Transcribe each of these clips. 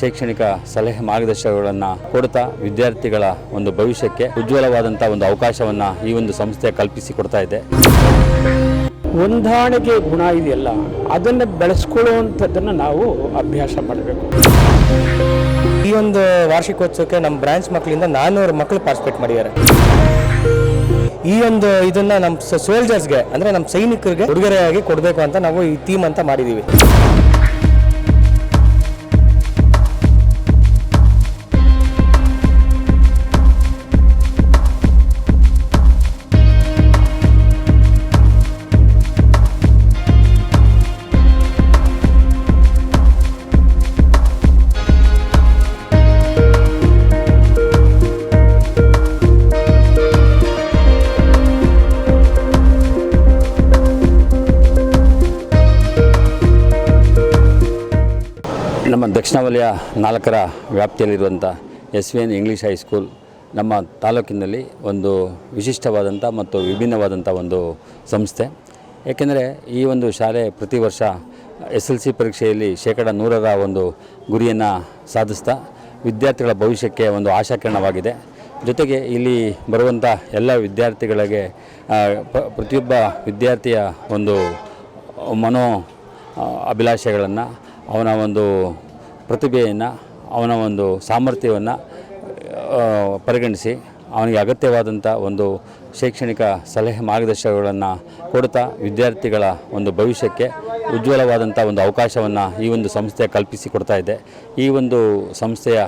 ಶೈಕ್ಷಣಿಕ ಸಲಹೆ ಮಾರ್ಗದರ್ಶನಗಳನ್ನು ಕೊಡ್ತಾ ವಿದ್ಯಾರ್ಥಿಗಳ ಒಂದು ಭವಿಷ್ಯಕ್ಕೆ ಉಜ್ವಲವಾದಂಥ ಒಂದು ಅವಕಾಶವನ್ನು ಈ ಒಂದು ಸಂಸ್ಥೆ ಕಲ್ಪಿಸಿ ಕೊಡ್ತಾ ಇದೆ. ಹೊಂದಾಣಿಕೆ ಗುಣ ಇದೆಯಲ್ಲ ಅದನ್ನು ಬೆಳೆಸ್ಕೊಳ್ಳುವಂಥದ್ದನ್ನು ನಾವು ಅಭ್ಯಾಸ ಮಾಡಬೇಕು. ಈ ಒಂದು ವಾರ್ಷಿಕೋತ್ಸವಕ್ಕೆ ನಮ್ಮ ಬ್ರಾಂಚ್ ಮಕ್ಕಳಿಂದ ನಾನ್ನೂರು ಮಕ್ಕಳು ಪಾರ್ಟಿಸಿಪೇಟ್ ಮಾಡಿದ್ದಾರೆ. ಈ ಒಂದು ಇದನ್ನ ನಮ್ಮ ಸೋಲ್ಜರ್ಸ್ಗೆ ಅಂದ್ರೆ ನಮ್ಮ ಸೈನಿಕರಿಗೆ ಉಡುಗೊರೆಯಾಗಿ ಕೊಡಬೇಕು ಅಂತ ನಾವು ಈ ಥೀಮ್ ಅಂತ ಮಾಡಿದ್ದೀವಿ ದಕ್ಷಿಣ ನಾಲ್ಕರ ವ್ಯಾಪ್ತಿಯಲ್ಲಿರುವಂಥ S V N English high school ನಮ್ಮ ತಾಲೂಕಿನಲ್ಲಿ ಒಂದು ವಿಶಿಷ್ಟವಾದಂಥ ಮತ್ತು ವಿಭಿನ್ನವಾದಂಥ ಒಂದು ಸಂಸ್ಥೆ. ಏಕೆಂದರೆ ಈ ಒಂದು ಶಾಲೆ ಪ್ರತಿ ವರ್ಷ ಎಸ್ ಎಲ್ ಸಿ ಪರೀಕ್ಷೆಯಲ್ಲಿ ಶೇಕಡ ನೂರರ ಒಂದು ಗುರಿಯನ್ನು ಸಾಧಿಸ್ತಾ ವಿದ್ಯಾರ್ಥಿಗಳ ಭವಿಷ್ಯಕ್ಕೆ ಒಂದು ಆಶಾಕಿರಣವಾಗಿದೆ. ಜೊತೆಗೆ ಇಲ್ಲಿ ಬರುವಂಥ ಎಲ್ಲ ವಿದ್ಯಾರ್ಥಿಗಳಿಗೆ ಪ್ರತಿಯೊಬ್ಬ ವಿದ್ಯಾರ್ಥಿಯ ಒಂದು ಮನೋ ಅಭಿಲಾಷೆಗಳನ್ನು ಅವನ ಒಂದು ಪ್ರತಿಭೆಯನ್ನು, ಅವನ ಒಂದು ಸಾಮರ್ಥ್ಯವನ್ನು ಪರಿಗಣಿಸಿ ಅವನಿಗೆ ಅಗತ್ಯವಾದಂಥ ಒಂದು ಶೈಕ್ಷಣಿಕ ಸಲಹೆ ಮಾರ್ಗದರ್ಶನಗಳನ್ನು ಕೊಡ್ತಾ ವಿದ್ಯಾರ್ಥಿಗಳ ಒಂದು ಭವಿಷ್ಯಕ್ಕೆ ಉಜ್ವಲವಾದಂಥ ಒಂದು ಅವಕಾಶವನ್ನು ಈ ಒಂದು ಸಂಸ್ಥೆ ಕಲ್ಪಿಸಿ ಕೊಡ್ತಾ ಇದೆ. ಈ ಒಂದು ಸಂಸ್ಥೆಯ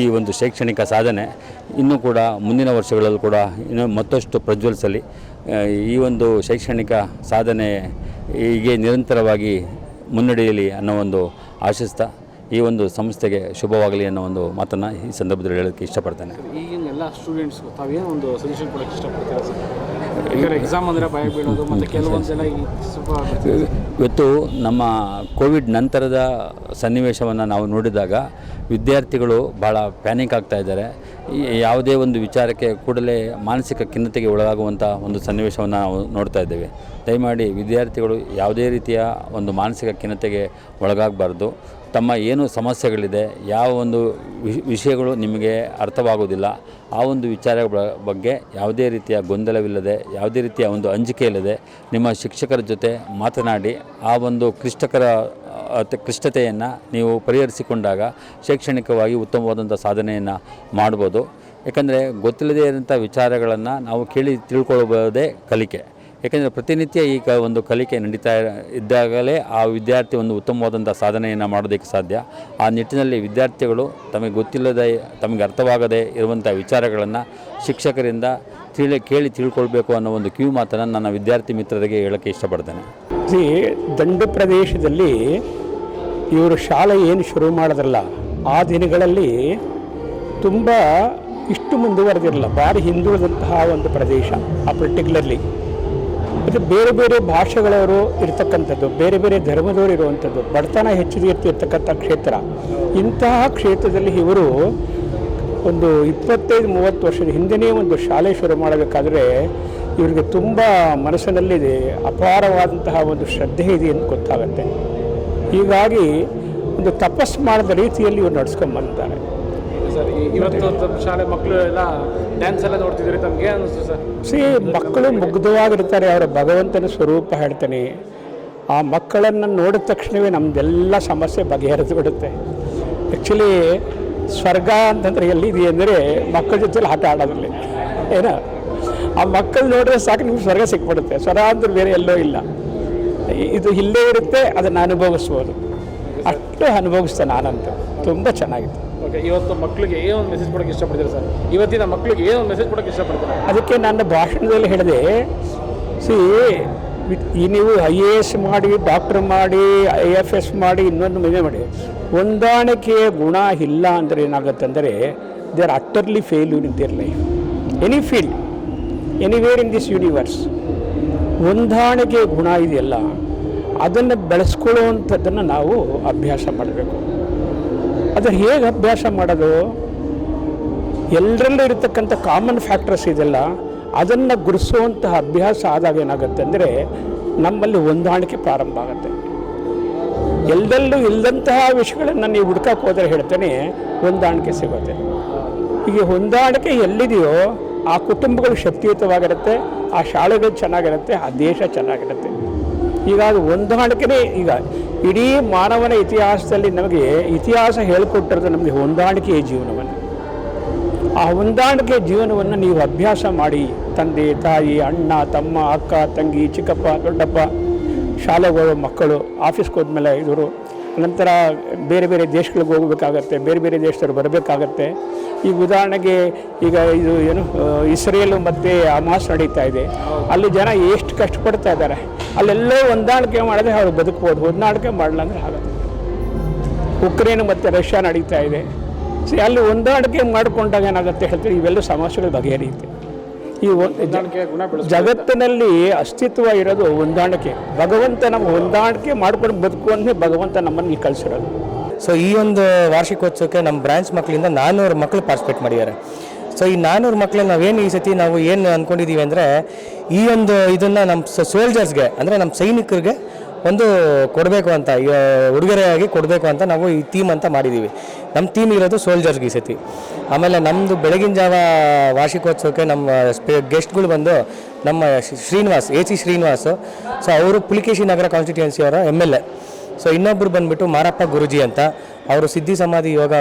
ಈ ಒಂದು ಶೈಕ್ಷಣಿಕ ಸಾಧನೆ ಇನ್ನೂ ಕೂಡ ಮುಂದಿನ ವರ್ಷಗಳಲ್ಲೂ ಕೂಡ ಇನ್ನೂ ಮತ್ತಷ್ಟು ಪ್ರಜ್ವಲಿಸಲಿ. ಈ ಒಂದು ಶೈಕ್ಷಣಿಕ ಸಾಧನೆ ಹೀಗೆ ನಿರಂತರವಾಗಿ ಮುನ್ನಡೆಯಲಿ ಅನ್ನೋ ಒಂದು ಆಶಿಸ್ತಾ ಈ ಒಂದು ಸಂಸ್ಥೆಗೆ ಶುಭವಾಗಲಿ ಅನ್ನೋ ಒಂದು ಮಾತನ್ನು ಈ ಸಂದರ್ಭದಲ್ಲಿ ಹೇಳೋಕ್ಕೆ ಇಷ್ಟಪಡ್ತೇನೆ. ಈಗಿನ ಎಲ್ಲ ಸ್ಟೂಡೆಂಟ್ಸ್ ತಾವೇನು ಒಂದು ಸಜೆಷನ್ ಕೊಡೋಕ್ಕೆ ಇಷ್ಟಪಡ್ತೀರಾ ಸರ್? ಎಕ್ಸಾಮ್ ಅಂದರೆ ಭಯ ಬೀಳೋದು ಮತ್ತು ಕೆಲವೊಂದು ಜನ ಇವತ್ತು ನಮ್ಮ ಕೋವಿಡ್ ನಂತರದ ಸನ್ನಿವೇಶವನ್ನು ನಾವು ನೋಡಿದಾಗ ವಿದ್ಯಾರ್ಥಿಗಳು ಭಾಳ ಪ್ಯಾನಿಕ್ ಆಗ್ತಾ ಇದ್ದಾರೆ. ಯಾವುದೇ ಒಂದು ವಿಚಾರಕ್ಕೆ ಕೂಡಲೇ ಮಾನಸಿಕ ಖಿನ್ನತೆಗೆ ಒಳಗಾಗುವಂಥ ಒಂದು ಸನ್ನಿವೇಶವನ್ನು ನಾವು ನೋಡ್ತಾ ಇದ್ದೇವೆ. ದಯಮಾಡಿ ವಿದ್ಯಾರ್ಥಿಗಳು ಯಾವುದೇ ರೀತಿಯ ಒಂದು ಮಾನಸಿಕ ಖಿನ್ನತೆಗೆ ಒಳಗಾಗಬಾರ್ದು. ತಮ್ಮ ಏನು ಸಮಸ್ಯೆಗಳಿದೆ, ಯಾವ ಒಂದು ವಿಷ- ವಿಷಯಗಳು ನಿಮಗೆ ಅರ್ಥವಾಗೋದಿಲ್ಲ ಆ ಒಂದು ವಿಚಾರ ಬಗ್ಗೆ ಯಾವುದೇ ರೀತಿಯ ಗೊಂದಲವಿಲ್ಲದೆ, ಯಾವುದೇ ರೀತಿಯ ಒಂದು ಅಂಜಿಕೆ ಇಲ್ಲದೆ ನಿಮ್ಮ ಶಿಕ್ಷಕರ ಜೊತೆ ಮಾತನಾಡಿ, ಆ ಒಂದು ಕ್ಲಿಷ್ಟಕರ ಕ್ಲಿಷ್ಟತೆಯನ್ನು ನೀವು ಪರಿಹರಿಸಿಕೊಂಡಾಗ ಶೈಕ್ಷಣಿಕವಾಗಿ ಉತ್ತಮವಾದಂಥ ಸಾಧನೆಯನ್ನು ಮಾಡ್ಬೋದು. ಯಾಕಂದರೆ ಗೊತ್ತಿಲ್ಲದೇ ಇರೋಂಥ ವಿಚಾರಗಳನ್ನು ನಾವು ಕೇಳಿ ತಿಳ್ಕೊಳ್ಬೋದೇ ಕಲಿಕೆ. ಯಾಕೆಂದರೆ ಪ್ರತಿನಿತ್ಯ ಈ ಕ ಒಂದು ಕಲಿಕೆ ನಡೀತಾ ಇದ್ದಾಗಲೇ ಆ ವಿದ್ಯಾರ್ಥಿ ಒಂದು ಉತ್ತಮವಾದಂಥ ಸಾಧನೆಯನ್ನು ಮಾಡೋದಕ್ಕೆ ಸಾಧ್ಯ. ಆ ನಿಟ್ಟಿನಲ್ಲಿ ವಿದ್ಯಾರ್ಥಿಗಳು ತಮಗೆ ಗೊತ್ತಿಲ್ಲದೆ, ತಮಗೆ ಅರ್ಥವಾಗದೇ ಇರುವಂಥ ವಿಚಾರಗಳನ್ನು ಶಿಕ್ಷಕರಿಂದ ತಿಳಿ, ಕೇಳಿ ತಿಳ್ಕೊಳ್ಬೇಕು ಅನ್ನೋ ಒಂದು ಕಿವಿ ಮಾತನ್ನು ನನ್ನ ವಿದ್ಯಾರ್ಥಿ ಮಿತ್ರರಿಗೆ ಹೇಳೋಕ್ಕೆ ಇಷ್ಟಪಡ್ತೇನೆ. ದಂಡು ಪ್ರದೇಶದಲ್ಲಿ ಇವರು ಶಾಲೆ ಏನು ಶುರು ಮಾಡಿದ್ರಲ್ಲ, ಆ ದಿನಗಳಲ್ಲಿ ತುಂಬ ಇಷ್ಟು ಮುಂದುವರೆದಿರಲಿಲ್ಲ ಭಾರಿ ಹಿಂದುಳಿದಂತಹ ಒಂದು ಪ್ರದೇಶ, ಆ ಪರ್ಟಿಕ್ಯುಲರ್ಲಿ ಮತ್ತು ಬೇರೆ ಬೇರೆ ಭಾಷೆಗಳವರು ಇರತಕ್ಕಂಥದ್ದು, ಬೇರೆ ಬೇರೆ ಧರ್ಮದವರು ಇರುವಂಥದ್ದು, ಬಡತನ ಹೆಚ್ಚಿಗೆ ಇರ್ತಿರ್ತಕ್ಕಂಥ ಕ್ಷೇತ್ರ. ಇಂತಹ ಕ್ಷೇತ್ರದಲ್ಲಿ ಇವರು ಒಂದು ಇಪ್ಪತ್ತೈದು, ಮೂವತ್ತು ವರ್ಷದ ಹಿಂದೆಯೇ ಒಂದು ಶಾಲೆ ಶುರು ಮಾಡಬೇಕಾದ್ರೆ ಇವರಿಗೆ ತುಂಬ ಮನಸ್ಸಿನಲ್ಲಿ ಅಪಾರವಾದಂತಹ ಒಂದು ಶ್ರದ್ಧೆ ಇದೆ ಅಂತ ಗೊತ್ತಾಗುತ್ತೆ. ಹೀಗಾಗಿ ಒಂದು ತಪಸ್ಸು ಮಾಡಿದ ರೀತಿಯಲ್ಲಿ ಇವರು ನಡ್ಸ್ಕೊಂಡ್ಬಂದಿದ್ದಾರೆ ಸರ್ ಇವತ್ತು ಶಾಲೆ ಮಕ್ಕಳು ಎಲ್ಲ ಡ್ಯಾನ್ಸ್ ಎಲ್ಲ ತಮಗೆ ಅನಿಸ್ತು ಸರ್? ಸಿ ಮಕ್ಕಳು ಮುಗ್ಧವಾಗಿರ್ತಾರೆ ಅವರ ಭಗವಂತನ ಸ್ವರೂಪ ಹೇಳ್ತಾನೆ. ಆ ಮಕ್ಕಳನ್ನು ನೋಡಿದ ತಕ್ಷಣವೇ ನಮ್ಮದೆಲ್ಲ ಸಮಸ್ಯೆ ಬಗೆಹರಿದು ಬಿಡುತ್ತೆ. ಆ್ಯಕ್ಚುಲಿ ಸ್ವರ್ಗ ಅಂತಂದ್ರೆ ಎಲ್ಲಿದೆ ಅಂದರೆ ಮಕ್ಕಳ ಜೊತೆಲಿ ಆಟ ಆಡೋದ್ರಲ್ಲಿ. ಏನ? ಆ ಮಕ್ಕಳು ನೋಡಿದ್ರೆ ಸಾಕು ನಿಮ್ಗೆ ಸ್ವರ್ಗ ಸಿಕ್ಬಿಡುತ್ತೆ. ಸ್ವರ ಅಂದ್ರೆ ಬೇರೆ ಎಲ್ಲೋ ಇಲ್ಲ. ಇದು ಇಲ್ಲೇ ಇರುತ್ತೆ ಅದನ್ನು ಅನುಭವಿಸ್ಬೋದು. ಅಷ್ಟು ಅನುಭವಿಸ್ತೆ ನಾನಂತೂ. ತುಂಬ ಚೆನ್ನಾಗಿತ್ತು. ಓಕೆ ಇವತ್ತು ಮಕ್ಕಳಿಗೆ ಏನೋ ಒಂದು ಮೆಸೇಜ್ ಕೊಡೋಕ್ಕೆ ಇಷ್ಟಪಡ್ತೀರಾ ಸರ್? ಇವತ್ತಿನ ಮಕ್ಕಳಿಗೆ ಏನೋ ಒಂದು ಮೆಸೇಜ್ ಕೊಡೋಕ್ಕೆ ಇಷ್ಟಪಡ್ತೀರಾ? ಅದಕ್ಕೆ ನನ್ನ ಭಾಷಣದಲ್ಲಿ ಹೇಳಿದೆ ಸಿ ಈ ನೀವು ಐ ಎ ಎಸ್ ಮಾಡಿ ಡಾಕ್ಟರ್ ಮಾಡಿ ಐ ಎಫ್ ಎಸ್ ಮಾಡಿ ಇನ್ನೊಂದು ಮದುವೆ ಮಾಡಿ. ಹೊಂದಾಣಿಕೆಯ ಗುಣ ಇಲ್ಲ ಅಂದರೆ ಏನಾಗುತ್ತೆ ಅಂದರೆ they are utterly failure in their life any field anywhere in this universe ಹೊಂದಾಣಿಕೆ ಗುಣ ಇದೆಯಲ್ಲ, ಅದನ್ನು ಬೆಳೆಸ್ಕೊಳ್ಳುವಂಥದ್ದನ್ನು ನಾವು ಅಭ್ಯಾಸ ಮಾಡಬೇಕು. ಅದು ಹೇಗೆ ಅಭ್ಯಾಸ ಮಾಡೋದು? ಎಲ್ಲರಲ್ಲೂ ಇರತಕ್ಕಂಥ ಕಾಮನ್ ಫ್ಯಾಕ್ಟರ್ಸ್ ಇದೆಲ್ಲ, ಅದನ್ನು ಗುರುಸುವಂತಹ ಅಭ್ಯಾಸ ಆದಾಗ ಏನಾಗುತ್ತೆ ಅಂದರೆ, ನಮ್ಮಲ್ಲಿ ಹೊಂದಾಣಿಕೆ ಪ್ರಾರಂಭ ಆಗುತ್ತೆ. ಎಲ್ಲೆಲ್ಲೂ ಇಲ್ಲದಂತಹ ವಿಷಯಗಳನ್ನು ನೀವು ಹುಡ್ಕಕ್ಕೆ ಹೋದರೆ ಹೇಳ್ತೇನೆ, ಹೊಂದಾಣಿಕೆ ಸಿಗುತ್ತೆ. ಈಗ ಹೊಂದಾಣಿಕೆ ಎಲ್ಲಿದೆಯೋ ಆ ಕುಟುಂಬಗಳು ಶಕ್ತಿಯುತವಾಗಿರುತ್ತೆ, ಆ ಶಾಲೆಗಳು ಚೆನ್ನಾಗಿರುತ್ತೆ, ಆ ದೇಶ ಚೆನ್ನಾಗಿರುತ್ತೆ. ಈಗ ಅದು ಹೊಂದಾಣಿಕೆನೇ ಈಗ ಇಡೀ ಮಾನವನ ಇತಿಹಾಸದಲ್ಲಿ ನಮಗೆ ಇತಿಹಾಸ ಹೇಳಿಕೊಟ್ಟಿರೋದು ನಮಗೆ ಹೊಂದಾಣಿಕೆಯ ಜೀವನವನ್ನು. ಆ ಹೊಂದಾಣಿಕೆ ಜೀವನವನ್ನು ನೀವು ಅಭ್ಯಾಸ ಮಾಡಿ, ತಂದೆ, ತಾಯಿ, ಅಣ್ಣ, ತಮ್ಮ, ಅಕ್ಕ, ತಂಗಿ, ಚಿಕ್ಕಪ್ಪ, ದೊಡ್ಡಪ್ಪ ಶಾಲೆಗಳು ಮಕ್ಕಳು, ಆಫೀಸ್ಗೆ ಹೋದ್ಮೇಲೆ ಇವರು ನಂತರ ಬೇರೆ ಬೇರೆ ದೇಶಗಳಿಗೆ ಹೋಗಬೇಕಾಗತ್ತೆ, ಬೇರೆ ಬೇರೆ ದೇಶದವ್ರು ಬರಬೇಕಾಗತ್ತೆ. ಈಗ ಉದಾಹರಣೆಗೆ ಈಗ ಇದು ಏನು ಇಸ್ರೇಲು ಮತ್ತು ಅಮಾಸ್ ನಡೀತಾ ಇದೆ. ಅಲ್ಲಿ ಜನ ಎಷ್ಟು ಕಷ್ಟಪಡ್ತಾ ಇದ್ದಾರೆ. ಅಲ್ಲೆಲ್ಲೋ ಹೊಂದಾಣಿಕೆ ಮಾಡಿದ್ರೆ ಅವ್ರು ಬದುಕ್ಬೋದು, ಹೊಂದಾಣಿಕೆ ಮಾಡಲ್ಲ ಅಂದರೆ ಆಗುತ್ತೆ ಉಕ್ರೇನ್ ಮತ್ತು ರಷ್ಯಾ ನಡೀತಾ ಇದೆ. ಸೊ, ಅಲ್ಲಿ ಹೊಂದಾಣಿಕೆ ಮಾಡಿಕೊಂಡಾಗ ಏನಾಗುತ್ತೆ ಹೇಳ್ತೀವಿ ಇವೆಲ್ಲ ಸಮಸ್ಯೆಗಳು ಬಗೆಹರಿಯುತ್ತೆ ಈ ಜಗತ್ತಿನಲ್ಲಿ ಅಸ್ತಿತ್ವ ಇರೋದು ಹೊಂದಾಣಿಕೆ. ಭಗವಂತ ನಮ್ಮ ಹೊಂದಾಣಿಕೆ ಮಾಡ್ಕೊಂಡು ಬದುಕುವಂತೆ ಭಗವಂತ ನಮ್ಮನ್ನು ಕಳಿಸಿರೋದು. ಸೊ ಈ ಒಂದು ವಾರ್ಷಿಕೋತ್ಸವಕ್ಕೆ ನಮ್ಮ ಬ್ರಾಂಚ್ ಮಕ್ಕಳಿಂದ ನಾನ್ನೂರು ಮಕ್ಕಳು ಪಾರ್ಟಿಸಿಪೇಟ್ ಮಾಡಿದ್ದಾರೆ. ಸೊ ಈ ನಾನ್ನೂರು ಮಕ್ಕಳಲ್ಲಿ ನಾವೇನು ಈ ಸತಿ ನಾವು ಏನು ಅಂದ್ಕೊಂಡಿದ್ದೀವಿ ಅಂದರೆ ಈ ಒಂದು ಇದನ್ನು ನಮ್ಮ ಸೋಲ್ಜರ್ಸ್ಗೆ ಅಂದರೆ ನಮ್ಮ ಸೈನಿಕರಿಗೆ ಒಂದು ಕೊಡಬೇಕು ಅಂತ ಉಡುಗೊರೆಯಾಗಿ ಕೊಡಬೇಕು ಅಂತ ನಾವು ಈ ಥೀಮ್ ಅಂತ ಮಾಡಿದ್ದೀವಿ ನಮ್ಮ ಥೀಮ್ ಇರೋದು ಸೋಲ್ಜರ್ಸ್ಗೆ ಈ ಸತಿ. ಆಮೇಲೆ ನಮ್ಮದು ಬೆಳಗಿನ ಜಾವ ವಾರ್ಷಿಕೋತ್ಸವಕ್ಕೆ ನಮ್ಮ ಸ್ಪೇ ಗೆಸ್ಟ್ಗಳು ಬಂದು ನಮ್ಮ Shri- Srinivas, A C Srinivas, so ಅವರು ಪುಲಿಕೇಶಿ ನಗರ ಕಾನ್ಸ್ಟಿಟ್ಯೂನ್ಸಿ ಅವರ ಎಂ ಎಲ್ ಎ ಸೊ ಇನ್ನೊಬ್ಬರು ಬಂದ್ಬಿಟ್ಟು ಮಾರಪ್ಪ ಗುರುಜಿ ಅಂತ, ಅವರು ಸಿದ್ಧಿ ಸಮಾಧಿ ಯೋಗ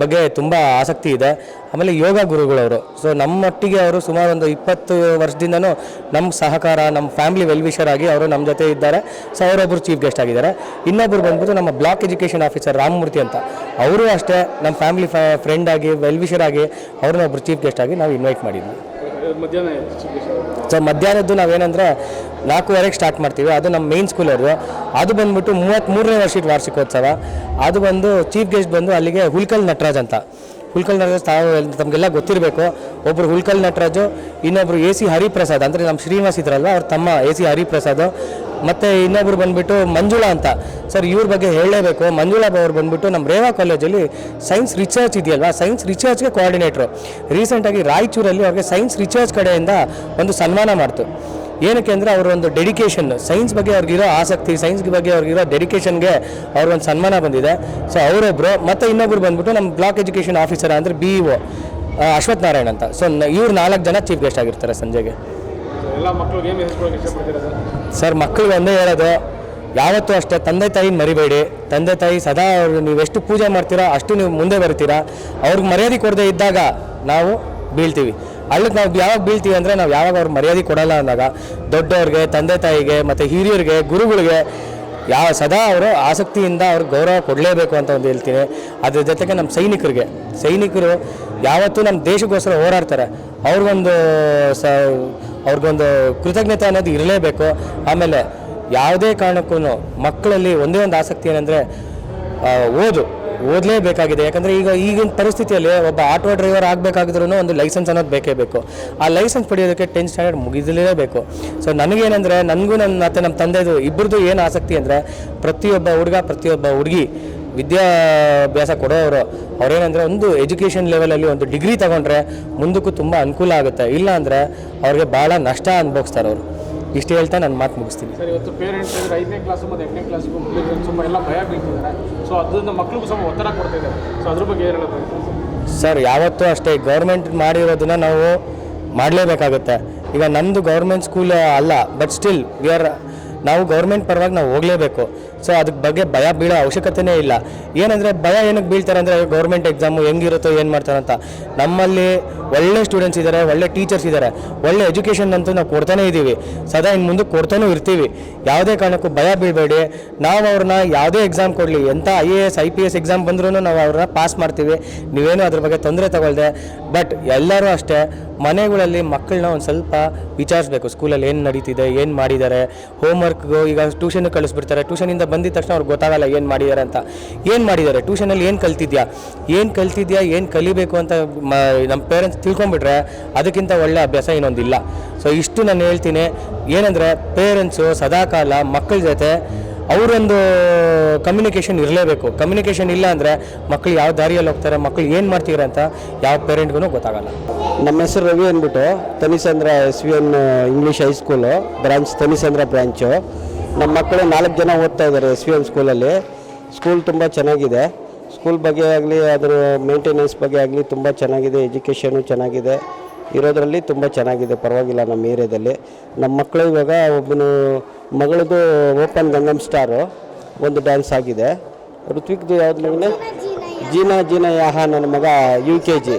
ಬಗ್ಗೆ ತುಂಬ ಆಸಕ್ತಿ ಇದೆ. ಆಮೇಲೆ ಯೋಗ ಗುರುಗಳವರು. ಸೊ ನಮ್ಮೊಟ್ಟಿಗೆ ಅವರು ಸುಮಾರು ಒಂದು ಇಪ್ಪತ್ತು ವರ್ಷದಿಂದನೂ ನಮ್ಮ ಸಹಕಾರ ನಮ್ಮ ಫ್ಯಾಮಿಲಿ ವೆಲ್ವಿಷರ್ ಆಗಿ ಅವರು ನಮ್ಮ ಜೊತೆ ಇದ್ದಾರೆ. ಸೊ ಅವರೊಬ್ಬರು ಚೀಫ್ ಗೆಸ್ಟ್ ಆಗಿದ್ದಾರೆ. ಇನ್ನೊಬ್ಬರು ಬಂದ್ಬಿಟ್ಟು ನಮ್ಮ ಬ್ಲಾಕ್ ಎಜುಕೇಷನ್ ಆಫೀಸರ್ ರಾಮಮೂರ್ತಿ ಅಂತ. ಅವರು ಅಷ್ಟೇ ನಮ್ಮ ಫ್ಯಾಮಿಲಿ ಫ್ರೆಂಡ್ ಆಗಿ ವೆಲ್ವಿಷರ್ ಆಗಿ ಅವ್ರನ್ನ ಒಬ್ಬರು ಚೀಫ್ ಗೆಸ್ಟ್ ಆಗಿ ನಾವು ಇನ್ವೈಟ್ ಮಾಡಿದ್ವಿ. ಸೊ ಮಧ್ಯಾಹ್ನದ್ದು ನಾವೇನಂದರೆ ನಾಲ್ಕೂವರೆಗೆ ಸ್ಟಾರ್ಟ್ ಮಾಡ್ತೀವಿ. ಅದು ನಮ್ಮ ಮೇನ್ ಸ್ಕೂಲರು ಅದು. ಬಂದ್ಬಿಟ್ಟು ಮೂವತ್ತ್ಮೂರನೇ ವರ್ಷದ ವಾರ್ಷಿಕೋತ್ಸವ. ಅದು ಬಂದು ಚೀಫ್ ಗೆಸ್ಟ್ ಬಂದು ಅಲ್ಲಿಗೆ ಹುಲ್ಕಲ್ ನಟರಾಜ್ ಅಂತ. ಹುಲ್ಕಲ್ ನಟರಾಜ್ ತಾವು ತಮಗೆಲ್ಲ ಗೊತ್ತಿರಬೇಕು. ಒಬ್ಬರು ಹುಲ್ಕಲ್ ನಟರಾಜು ಇನ್ನೊಬ್ಬರು ಎ ಸಿ ಹರಿಪ್ರಸಾದ್. ಅಂದರೆ ನಮ್ಮ ಶ್ರೀನಿವಾಸ್ ಇದ್ರಲ್ವ, ಅವ್ರ ತಮ್ಮ ಎ ಸಿ ಹರಿಪ್ರಸಾದ್. ಮತ್ತು ಇನ್ನೊಬ್ರು ಬಂದ್ಬಿಟ್ಟು ಮಂಜುಳಾ ಅಂತ. ಸರ್, ಇವ್ರ ಬಗ್ಗೆ ಹೇಳಲೇಬೇಕು. ಮಂಜುಳಾ ಅವ್ರು ಬಂದ್ಬಿಟ್ಟು ನಮ್ಮ ರೇವಾ ಕಾಲೇಜಲ್ಲಿ ಸೈನ್ಸ್ ರಿಸರ್ಚ್ ಇದೆಯಲ್ವಾ? ಸೈನ್ಸ್ ರಿಸರ್ಚ್ಗೆ ಕೋಆರ್ಡಿನೇಟ್ರು ರೀಸೆಂಟಾಗಿ ರಾಯಚೂರಲ್ಲಿ ಅವ್ರಿಗೆ ಸೈನ್ಸ್ ರಿಸರ್ಚ್ ಕಡೆಯಿಂದ ಒಂದು ಸನ್ಮಾನ ಮಾಡ್ತು. ಏನಕ್ಕೆ ಅಂದರೆ ಅವರ ಒಂದು ಡೆಡಿಕೇಶನ್ ಸೈನ್ಸ್ ಬಗ್ಗೆ ಅವ್ರಿಗಿರೋ ಆಸಕ್ತಿ ಸೈನ್ಸ್ ಬಗ್ಗೆ ಅವ್ರಿಗಿರೋ ಡೆಡಿಕೇಶನ್ಗೆ ಅವ್ರಿಗೊಂದು ಸನ್ಮಾನ ಬಂದಿದೆ. ಸೊ ಅವರೊಬ್ಬರು ಮತ್ತು ಇನ್ನೊಬ್ರು ಬಂದ್ಬಿಟ್ಟು ನಮ್ಮ ಬ್ಲಾಕ್ ಎಜುಕೇಷನ್ ಆಫೀಸರ್ ಅಂದರೆ ಬಿ ಇ ಒ ನಾರಾಯಣ್ ಅಂತ. ಸೊ ಇವ್ರು ನಾಲ್ಕು ಜನ ಚೀಫ್ ಗೆಸ್ಟ್ ಆಗಿರ್ತಾರೆ ಸಂಜೆಗೆ. ಸರ್? ಮಕ್ಕಳಿಗೆ ಒಂದೇ ಹೇಳೋದು, ಯಾವತ್ತೂ ಅಷ್ಟೇ ತಂದೆ ತಾಯಿ ಮರಿಬೇಡಿ. ತಂದೆ ತಾಯಿ ಸದಾ ಅವ್ರು ಎಷ್ಟು ಪೂಜೆ ಮಾಡ್ತೀರಾ, ಅಷ್ಟು ನೀವು ಮುಂದೆ ಬರ್ತೀರಾ. ಅವ್ರಿಗೆ ಮರ್ಯಾದೆ ಕೊಡದೆ ಇದ್ದಾಗ ನಾವು ಬೀಳ್ತೀವಿ. ಅಲ್ಲಿಗೆ ನಾವು ಯಾವಾಗ ಬೀಳ್ತೀವಿ ಅಂದರೆ ನಾವು ಯಾವಾಗ ಅವ್ರಿಗೆ ಮರ್ಯಾದೆ ಕೊಡಲ್ಲ ಅಂದಾಗ ದೊಡ್ಡವ್ರಿಗೆ, ತಂದೆ ತಾಯಿಗೆ, ಮತ್ತು ಹಿರಿಯರಿಗೆ, ಗುರುಗಳಿಗೆ ಯಾವ ಸದಾ ಅವರು ಆಸಕ್ತಿಯಿಂದ ಅವ್ರಿಗೆ ಗೌರವ ಕೊಡಲೇಬೇಕು ಅಂತ ಒಂದು ಹೇಳ್ತೀನಿ. ಅದ್ರ ಜೊತೆಗೆ ನಮ್ಮ ಸೈನಿಕರಿಗೆ, ಸೈನಿಕರು ಯಾವತ್ತೂ ನಮ್ಮ ದೇಶಕ್ಕೋಸ್ಕರ ಹೋರಾಡ್ತಾರೆ. ಅವ್ರಿಗೊಂದು ಸ ಅವ್ರಿಗೊಂದು ಕೃತಜ್ಞತೆ ಅನ್ನೋದು ಇರಲೇಬೇಕು. ಆಮೇಲೆ ಯಾವುದೇ ಕಾರಣಕ್ಕೂ ಮಕ್ಕಳಲ್ಲಿ ಒಂದೇ ಒಂದು ಆಸಕ್ತಿ ಏನಂದರೆ ಓದು. ಓದಲೇಬೇಕಾಗಿದೆ. ಯಾಕಂದರೆ ಈಗ ಈಗಿನ ಪರಿಸ್ಥಿತಿಯಲ್ಲಿ ಒಬ್ಬ ಆಟೋ ಡ್ರೈವರ್ ಆಗಬೇಕಾಗಿದ್ರೂ ಒಂದು ಲೈಸೆನ್ಸ್ ಅನ್ನೋದು ಬೇಕೇ ಬೇಕು. ಆ ಲೈಸೆನ್ಸ್ ಪಡೆಯೋದಕ್ಕೆ ಟೆಂತ್ ಸ್ಟ್ಯಾಂಡರ್ಡ್ ಮುಗಿದಲೇಬೇಕು ಸೊ ನನಗೇನೆಂದರೆ, ನನಗೂ ನನ್ನ, ಮತ್ತು ನಮ್ಮ ತಂದೆದು ಇಬ್ಬರದ್ದು ಏನು ಆಸಕ್ತಿ ಅಂದರೆ, ಪ್ರತಿಯೊಬ್ಬ ಹುಡುಗ, ಪ್ರತಿಯೊಬ್ಬ ಹುಡುಗಿ ವಿದ್ಯಾಭ್ಯಾಸ ಕೊಡೋರು ಅವ್ರೇನಂದರೆ ಒಂದು ಎಜುಕೇಷನ್ ಲೆವೆಲಲ್ಲಿ ಒಂದು ಡಿಗ್ರಿ ತಗೊಂಡ್ರೆ ಮುಂದಕ್ಕೂ ತುಂಬ ಅನುಕೂಲ ಆಗುತ್ತೆ. ಇಲ್ಲ ಅಂದರೆ ಅವ್ರಿಗೆ ಭಾಳ ನಷ್ಟ ಅನುಭವಿಸ್ತಾರೆ ಅವರು. ಇಷ್ಟು ಹೇಳ್ತಾ ನಾನು ಮಾತು ಮುಗಿಸ್ತೀನಿ. ಸರ್ ಇವತ್ತು ಪೇರೆಂಟ್ಸ್ ಅಂದರೆ ಐದನೇ ಕ್ಲಾಸು ಮತ್ತು ಎಂಟನೇ ಕ್ಲಾಸ್ಗೂ ಸ್ವಲ್ಪ ಎಲ್ಲ ಭಯ ಬೀಳ್ತಿದ್ದಾರೆ. ಸೊ ಅದರಿಂದ ಮಕ್ಕಳಿಗೂ ಸ್ವಲ್ಪ ಒತ್ತಡ ಕೊಡ್ತಿದ್ದಾರೆ. ಸೊ ಅದ್ರ ಬಗ್ಗೆ ಏನು ಹೇಳೋದು? ಸರ್ ಯಾವತ್ತೂ ಅಷ್ಟೇ ಗೌರ್ಮೆಂಟ್ ಮಾಡಿರೋದನ್ನ ನಾವು ಮಾಡಲೇಬೇಕಾಗುತ್ತೆ. ಈಗ ನಮ್ಮದು ಗೌರ್ಮೆಂಟ್ ಸ್ಕೂಲ್ ಅಲ್ಲ ಬಟ್ ಸ್ಟಿಲ್ ವಿ ಆರ್ ನಾವು ಗೌರ್ಮೆಂಟ್ ಪರವಾಗಿ ನಾವು ಹೋಗಲೇಬೇಕು. ಸೊ ಅದ್ರ ಬಗ್ಗೆ ಭಯ ಬೀಳೋ ಅವಶ್ಯಕತೆನೇ ಇಲ್ಲ. ಏನಂದರೆ ಭಯ ಏನಕ್ಕೆ ಬೀಳ್ತಾರೆ ಅಂದರೆ ಗೌರ್ಮೆಂಟ್ ಎಕ್ಸಾಮು ಹೆಂಗಿರುತ್ತೋ ಏನು ಮಾಡ್ತಾರೆ ಅಂತ. ನಮ್ಮಲ್ಲಿ ಒಳ್ಳೆ ಸ್ಟೂಡೆಂಟ್ಸ್ ಇದ್ದಾರೆ ಒಳ್ಳೆ ಟೀಚರ್ಸ್ ಇದ್ದಾರೆ ಒಳ್ಳೆ ಎಜುಕೇಷನ್ ಅಂತೂ ನಾವು ಕೊಡ್ತಾನೇ ಇದ್ದೀವಿ. ಸದಾ ಇನ್ನು ಮುಂದೆ ಕೊಡ್ತಾನೂ ಇರ್ತೀವಿ. ಯಾವುದೇ ಕಾರಣಕ್ಕೂ ಭಯ ಬೀಳಬೇಡಿ. ನಾವು ಅವ್ರನ್ನ ಯಾವುದೇ ಎಕ್ಸಾಮ್ ಕೊಡಲಿ. ಎಂಥ I A S I P S exam ಬಂದ್ರೂ ನಾವು ಅವ್ರನ್ನ ಪಾಸ್ ಮಾಡ್ತೀವಿ. ನೀವೇನು ಅದ್ರ ಬಗ್ಗೆ ತೊಂದರೆ ತಗೊಳ್ದೆ. ಬಟ್ ಎಲ್ಲರೂ ಅಷ್ಟೇ ಮನೆಗಳಲ್ಲಿ ಮಕ್ಕಳನ್ನ ಒಂದು ಸ್ವಲ್ಪ ವಿಚಾರಿಸ್ಬೇಕು. ಸ್ಕೂಲಲ್ಲಿ ಏನು ನಡೀತಿದೆ, ಏನು ಮಾಡಿದ್ದಾರೆ ಹೋಮ್ವರ್ಕ್ಗೂ ಈಗ ಟ್ಯೂಷನ್ಗೆ ಕಳಿಸ್ಬಿಡ್ತಾರೆ. ಟ್ಯೂಷನಿಂದ ಬಂದಿದ ತಕ್ಷಣ ಅವ್ರಿಗೆ ಗೊತ್ತಾಗಲ್ಲ ಏನು ಮಾಡಿದ್ದಾರೆ ಅಂತ. ಏನು ಮಾಡಿದ್ದಾರೆ? ಟ್ಯೂಷನಲ್ಲಿ ಏನು ಕಲ್ತಿದ್ಯಾ? ಏನು ಕಲ್ತಿದ್ಯಾ? ಏನು ಕಲಿಬೇಕು ಅಂತ ಮ ನಮ್ಮ ಪೇರೆಂಟ್ಸ್ ತಿಳ್ಕೊಂಬಿಟ್ರೆ ಅದಕ್ಕಿಂತ ಒಳ್ಳೆ ಅಭ್ಯಾಸ ಇನ್ನೊಂದಿಲ್ಲ. ಸೊ ಇಷ್ಟು ನಾನು ಹೇಳ್ತೀನಿ. ಏನಂದರೆ ಪೇರೆಂಟ್ಸು ಸದಾಕಾಲ ಮಕ್ಕಳ ಜೊತೆ ಅವರೊಂದು ಕಮ್ಯುನಿಕೇಷನ್ ಇರಲೇಬೇಕು. ಕಮ್ಯುನಿಕೇಷನ್ ಇಲ್ಲ ಅಂದರೆ ಮಕ್ಕಳು ಯಾವ ದಾರಿಯಲ್ಲಿ ಹೋಗ್ತಾರೆ ಮಕ್ಕಳು ಏನು ಮಾಡ್ತೀರ ಅಂತ ಯಾವ ಪೇರೆಂಟ್ಗೂ ಗೊತ್ತಾಗಲ್ಲ. ನಮ್ಮ ಹೆಸರು ರವಿ ಅಂದ್ಬಿಟ್ಟು, Tanisandra S V N English high school branch Tanisandra branch ನಮ್ಮ ಮಕ್ಕಳು ನಾಲ್ಕು ಜನ ಓದ್ತಾ ಇದ್ದಾರೆ ಎಸ್ ವಿ ಎನ್ ಸ್ಕೂಲಲ್ಲಿ ಸ್ಕೂಲ್ ತುಂಬ ಚೆನ್ನಾಗಿದೆ. ಸ್ಕೂಲ್ ಬಗ್ಗೆ ಆಗಲಿ, ಅದರ ಮೇಂಟೆನೆನ್ಸ್ ಬಗ್ಗೆ ಆಗಲಿ ತುಂಬ ಚೆನ್ನಾಗಿದೆ ಎಜುಕೇಷನು ಚೆನ್ನಾಗಿದೆ. ಇರೋದರಲ್ಲಿ ತುಂಬ ಚೆನ್ನಾಗಿದೆ, ಪರವಾಗಿಲ್ಲ ನಮ್ಮ ಏರಿಯಾದಲ್ಲಿ. ನಮ್ಮ ಮಕ್ಕಳು ಇವಾಗ ಒಬ್ಬನು ಮಗಳದು ಓಪನ್ ಗಂಗಮ್ ಸ್ಟಾರು, ಒಂದು ಡ್ಯಾನ್ಸ್ ಆಗಿದೆ. ಋತ್ವಿಕ್ದು ಯಾವ್ದು ಮಗನೇ ಜೀನಾ ಜೀನಾ ಯಾಹ ನನ್ನ ಮಗ ಯು ಕೆ ಜಿ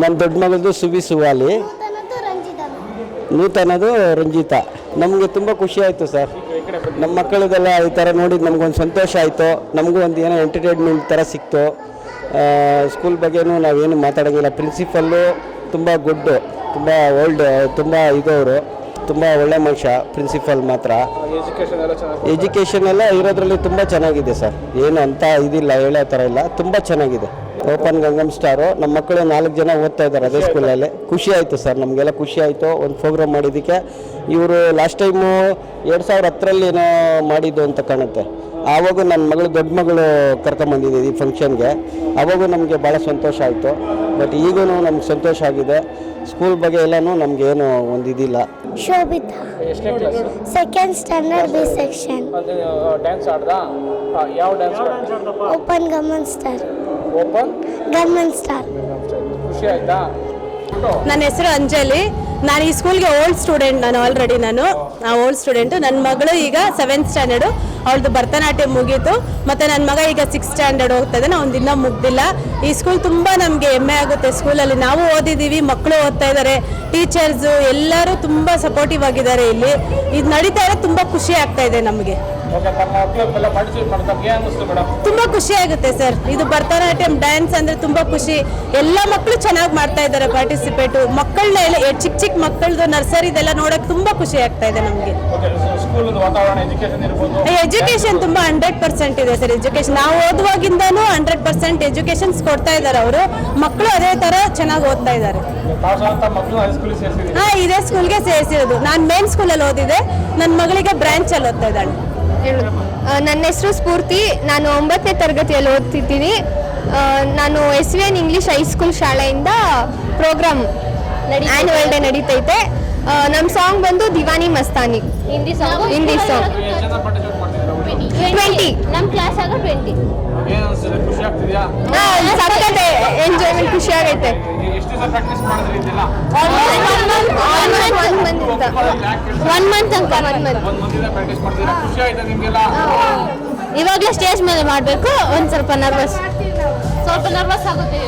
ನನ್ನ ದೊಡ್ಡ ಮಗಳದು ಸುವಿ ಸುವಾಲಿ. ನೂತನದು ರಂಜಿತಾ. ನಮಗೆ ತುಂಬ ಖುಷಿ ಆಯಿತು ಸರ್. ನಮ್ಮ ಮಕ್ಕಳದೆಲ್ಲ ಈ ಥರ ನೋಡಿದ ನಮಗೊಂದು ಸಂತೋಷ ಆಯಿತು. ನಮಗೂ ಒಂದು ಏನೋ ಎಂಟರ್ಟೈನ್ಮೆಂಟ್ ಥರ ಸಿಕ್ತು. ಸ್ಕೂಲ್ ಬಗ್ಗೆನೂ ನಾವೇನು ಮಾತಾಡೋಂಗಿಲ್ಲ. ಪ್ರಿನ್ಸಿಪಲ್ಲು ತುಂಬ ಗುಡ್ಡು ತುಂಬ ಓಲ್ಡ್ ತುಂಬ ಇದವರು ತುಂಬ ಒಳ್ಳೆ ಮನುಷ್ಯ ಪ್ರಿನ್ಸಿಪಲ್ ಮಾತ್ರ. ಎಜುಕೇಷನ್ ಎಲ್ಲ ಇರೋದ್ರಲ್ಲಿ ತುಂಬ ಚೆನ್ನಾಗಿದೆ ಸರ್. ಏನು ಅಂತ ಇದಿಲ್ಲ ಹೇಳೋ ಥರ ಇಲ್ಲ. ತುಂಬ ಚೆನ್ನಾಗಿದೆ. ಓಪನ್ ಗಂಗಮ್ ಸ್ಟಾರು ನಮ್ಮ ಮಕ್ಕಳು ನಾಲ್ಕು ಜನ ಓದ್ತಾ ಇದ್ದಾರೆ ಅದೇ ಸ್ಕೂಲಲ್ಲಿ ಖುಷಿ ಆಯಿತು ಸರ್ ನಮಗೆಲ್ಲ ಖುಷಿ ಆಯಿತು. ಒಂದು ಪ್ರೋಗ್ರಾಮ್ ಮಾಡಿದ್ದಕ್ಕೆ. ಇವರು ಲಾಸ್ಟ್ ಟೈಮು ಎರಡು ಸಾವಿರ ಹತ್ತರಲ್ಲಿ ಏನೋ ಮಾಡಿದ್ದು ಅಂತ ಕಾಣುತ್ತೆ. ಆವಾಗ ನನ್ನ ಮಗಳು ದೊಡ್ಡ ಮಗಳು ಕರ್ಕೊಂಬಂದಿದ್ದೆ ಈ ಫಂಕ್ಷನ್ಗೆ ಆವಾಗೂ ನಮಗೆ ಭಾಳ ಸಂತೋಷ ಆಯಿತು. ಬಟ್ ಈಗೂ ನಮ್ಗೆ ಸಂತೋಷ ಆಗಿದೆ. ಸ್ಕೂಲ್ ಬಗ್ಗೆ ಎಲ್ಲನೂ ನಮಗೇನು ಒಂದು ಇದಿಲ್ಲ. ಶೋಭಿತಾ. ಎಷ್ಟನೇ class second standard B section dance ಆಡ್ದಾ? ಯಾವ dance oppan Gangnam style oppan Gangnam style ಖುಷಿ ಆಯ್ತಾ? ನನ್ನ ಹೆಸರು ಅಂಜಲಿ. ನಾನು ಈ ಸ್ಕೂಲ್ಗೆ ಓಲ್ಡ್ ಸ್ಟೂಡೆಂಟ್ ನಾನು ಆಲ್ರೆಡಿ ನಾನು. ಓಲ್ಡ್ ಸ್ಟೂಡೆಂಟು ನನ್ನ ಮಗಳು ಈಗ ಸೆವೆಂತ್ ಸ್ಟ್ಯಾಂಡರ್ಡು ಅವಳದು ಭರತನಾಟ್ಯ ಮುಗೀತು. ಮತ್ತು ನನ್ನ ಮಗ ಈಗ ಸಿಕ್ಸ್ ಸ್ಟ್ಯಾಂಡರ್ಡ್ ಹೋಗ್ತಾ ಇದ್ದಾನೆ ಅವ್ನು ಇನ್ನೂ ಮುಗ್ದಿಲ್ಲ. ಈ ಸ್ಕೂಲ್ ತುಂಬ ನಮಗೆ ಹೆಮ್ಮೆ ಆಗುತ್ತೆ ಸ್ಕೂಲಲ್ಲಿ ನಾವು ಓದಿದ್ದೀವಿ ಮಕ್ಕಳು ಓದ್ತಾ ಇದ್ದಾರೆ ಟೀಚರ್ಸು ಎಲ್ಲರೂ ತುಂಬ ಸಪೋರ್ಟಿವ್ ಆಗಿದ್ದಾರೆ ಇಲ್ಲಿ. ಇದು ನಡೀತಾ ಇರೋದು ತುಂಬ ಖುಷಿ ಆಗ್ತಾ ಇದೆ ನಮಗೆ. ತುಂಬಾ ಖುಷಿ ಆಗುತ್ತೆ ಸರ್ ಇದು ಭರತನಾಟ್ಯಂ ಡ್ಯಾನ್ಸ್ ಅಂದ್ರೆ ತುಂಬಾ ಖುಷಿ. ಎಲ್ಲ ಮಕ್ಕಳು ಚೆನ್ನಾಗಿ ಮಾಡ್ತಾ ಇದ್ದಾರೆ ಪಾರ್ಟಿಸಿಪೇಟ್ ಮಕ್ಕಳನ್ನ ಎಲ್ಲ ಚಿಕ್ಕ ಚಿಕ್ಕ ಮಕ್ಕಳದು ನರ್ಸರಿದೆಲ್ಲ ನೋಡಕ್ ತುಂಬಾ ಖುಷಿ ಆಗ್ತಾ ಇದೆ ನಮಗೆ. ಎಜುಕೇಶನ್ ತುಂಬಾ ಹಂಡ್ರೆಡ್ ಪರ್ಸೆಂಟ್ ಇದೆ ಸರ್ ಎಜುಕೇಶನ್ ನಾವು ಓದುವಾಗಿಂದನೂ ಹಂಡ್ರೆಡ್ ಪರ್ಸೆಂಟ್ ಎಜುಕೇಶನ್ಸ್ ಕೊಡ್ತಾ ಇದ್ದಾರೆ ಅವರು. ಮಕ್ಕಳು ಅದೇ ತರ ಚೆನ್ನಾಗಿ ಓದ್ತಾ ಇದ್ದಾರೆ. ಹಾ ಇದೇ ಸ್ಕೂಲ್ಗೆ ಸೇರಿಸಿರೋದು. ನಾನು ಮೇನ್ ಸ್ಕೂಲಲ್ಲಿ ಓದಿದೆ. ನನ್ನ ಮಗಳಿಗೆ ಬ್ರಾಂಚಲ್ಲಿ ಓದ್ತಾ ಇದ್ದಾಳೆ. ನನ್ನ ಹೆಸರು ಸ್ಫೂರ್ತಿ. ನಾನು ಒಂಬತ್ತನೇ ತರಗತಿಯಲ್ಲಿ ಓದ್ತಿದ್ದೀನಿ. ನಾನು S V N English high school ಶಾಲೆಯಿಂದ ಪ್ರೋಗ್ರಾಮ್ ಆ್ಯನ್ಯುವಲ್ ಡೇ ನಡೀತೈತೆ. ನಮ್ಮ ಸಾಂಗ್ ಬಂದು Deewani Mastani. Hindi song Hindi song twenty ನಮ್ಮ ಕ್ಲಾಸ್ ಆಗ ಟ್ವೆಂಟಿ ಸಕ್ಕತ್ತೆ ಎಂಜಾಯ್ಮೆಂಟ್ ಖುಷಿ ಆಗೈತೆ. ಎಷ್ಟು ದಿವಸ ಪ್ರಾಕ್ಟೀಸ್ ಮಾಡಿದ್ರಿ ಇದೆಲ್ಲ? ಒನ್ ಮಂತ್ ಒನ್ ಮಂತ್ ತನಕ ಒನ್ ಮಂತ್ ಒಂದು ಮಂದಿನ ಪ್ರಾಕ್ಟೀಸ್ ಮಾಡ್ತೀರಾ ಖುಷಿ ಆಯ್ತಾ ನಿಮಗೆಲ್ಲ? ಇವಾಗಲೇ ಸ್ಟೇಜ್ ಮೇಲೆ ಮಾಡಬೇಕು. ಒಂದು ಸ್ವಲ್ಪ ನರ್ವಸ್ ಸ್ವಲ್ಪ ನರ್ವಸ್ ಆಗುತ್ತೆ